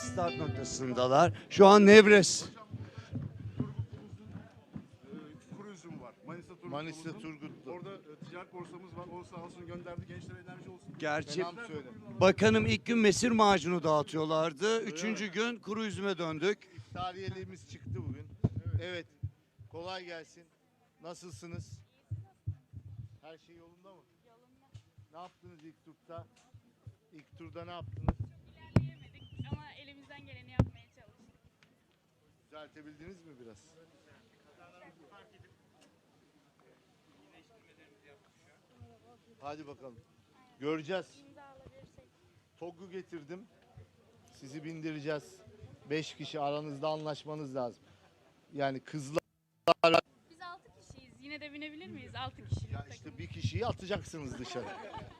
start noktasındalar. Şu an Nevres. Kruzum var. Manisa Turgut. Manisa Uludağ. Turgutlu. Orada e, ticaret borsamız var. O sağ olsun gönderdi. Gençlere enerji olsun. Gerçi Selam söyle. bakanım ilk gün mesir macunu dağıtıyorlardı. Üçüncü gün kuru üzüme döndük. Tariheliğimiz çıktı bugün. Evet. Kolay gelsin. Nasılsınız? Her şey yolunda mı? Yolunda. Ne yaptınız ilk turda? İlk turda ne yaptınız? Elimizden geleni yapmaya çalıştık. Düzeltebildiniz mi biraz? Hadi bakalım. Göreceğiz. İmza alabilirsek. Togu getirdim. Sizi bindireceğiz. Beş kişi aranızda anlaşmanız lazım. Yani kızlar Biz 6 kişiyiz. Yine de binebilir miyiz? 6 kişilik ya işte bir kişiyi atacaksınız dışarı.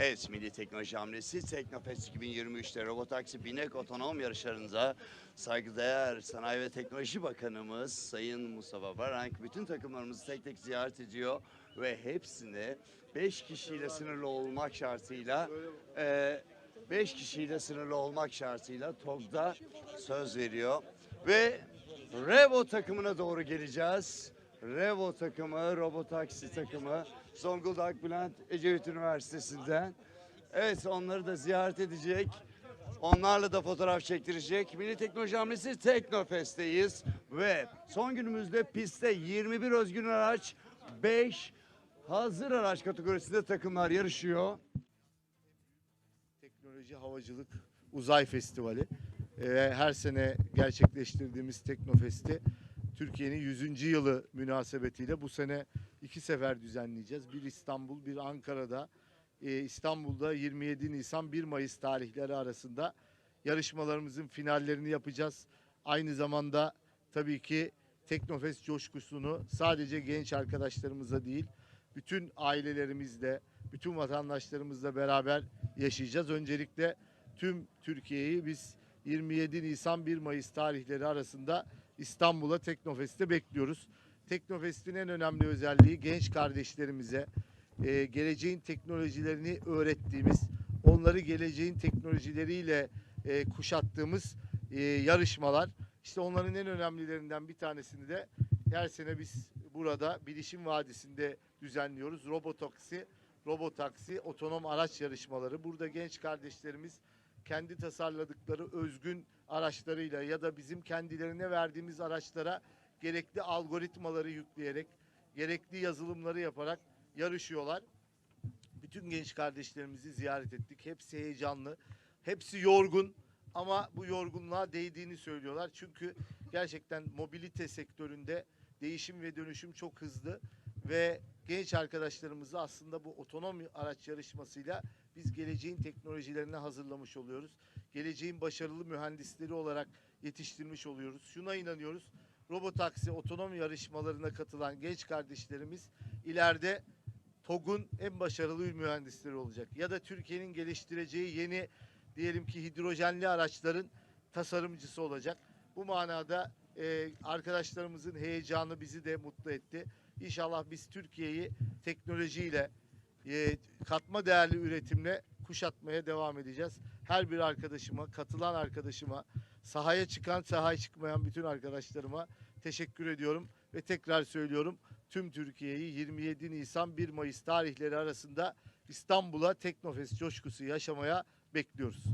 Evet, Milli Teknoloji Hamlesi Teknofest 2023'te Robotaksi Binek Otonom yarışlarında saygıdeğer Sanayi ve Teknoloji Bakanımız Sayın Mustafa Barank bütün takımlarımızı tek tek ziyaret ediyor ve hepsine 5 kişiyle sınırlı olmak şartıyla 5 kişiyle sınırlı olmak şartıyla TOG'da söz veriyor ve Revo takımına doğru geleceğiz. Revo takımı, Robotaksi takımı Zonguldak Bülent Ecevit Üniversitesi'nden. Evet onları da ziyaret edecek. Onlarla da fotoğraf çektirecek. Milli Teknoloji Hamlesi Teknofest'teyiz. Ve son günümüzde pistte 21 özgün araç, 5 hazır araç kategorisinde takımlar yarışıyor. Teknoloji Havacılık Uzay Festivali. Ee, her sene gerçekleştirdiğimiz Teknofest'i Türkiye'nin 100. yılı münasebetiyle bu sene iki sefer düzenleyeceğiz. Bir İstanbul, bir Ankara'da. Ee, İstanbul'da 27 Nisan 1 Mayıs tarihleri arasında yarışmalarımızın finallerini yapacağız. Aynı zamanda tabii ki Teknofest coşkusunu sadece genç arkadaşlarımıza değil, bütün ailelerimizle, bütün vatandaşlarımızla beraber yaşayacağız. Öncelikle tüm Türkiye'yi biz 27 Nisan 1 Mayıs tarihleri arasında İstanbul'a Teknofest'te bekliyoruz. Teknofest'in en önemli özelliği genç kardeşlerimize e, geleceğin teknolojilerini öğrettiğimiz, onları geleceğin teknolojileriyle e, kuşattığımız e, yarışmalar. İşte onların en önemlilerinden bir tanesini de her sene biz burada Bilişim Vadisi'nde düzenliyoruz. Robotaksi, Robotaksi otonom araç yarışmaları. Burada genç kardeşlerimiz kendi tasarladıkları özgün araçlarıyla ya da bizim kendilerine verdiğimiz araçlara gerekli algoritmaları yükleyerek, gerekli yazılımları yaparak yarışıyorlar. Bütün genç kardeşlerimizi ziyaret ettik. Hepsi heyecanlı, hepsi yorgun ama bu yorgunluğa değdiğini söylüyorlar. Çünkü gerçekten mobilite sektöründe değişim ve dönüşüm çok hızlı ve genç arkadaşlarımızı aslında bu otonom araç yarışmasıyla biz geleceğin teknolojilerine hazırlamış oluyoruz. Geleceğin başarılı mühendisleri olarak yetiştirmiş oluyoruz. Şuna inanıyoruz. Robotaksi otonom yarışmalarına katılan genç kardeşlerimiz ileride TOG'un en başarılı mühendisleri olacak. Ya da Türkiye'nin geliştireceği yeni diyelim ki hidrojenli araçların tasarımcısı olacak. Bu manada e, arkadaşlarımızın heyecanı bizi de mutlu etti. İnşallah biz Türkiye'yi teknolojiyle, e, katma değerli üretimle kuşatmaya devam edeceğiz. Her bir arkadaşıma, katılan arkadaşıma, sahaya çıkan, sahaya çıkmayan bütün arkadaşlarıma teşekkür ediyorum. Ve tekrar söylüyorum tüm Türkiye'yi 27 Nisan 1 Mayıs tarihleri arasında İstanbul'a Teknofest coşkusu yaşamaya bekliyoruz.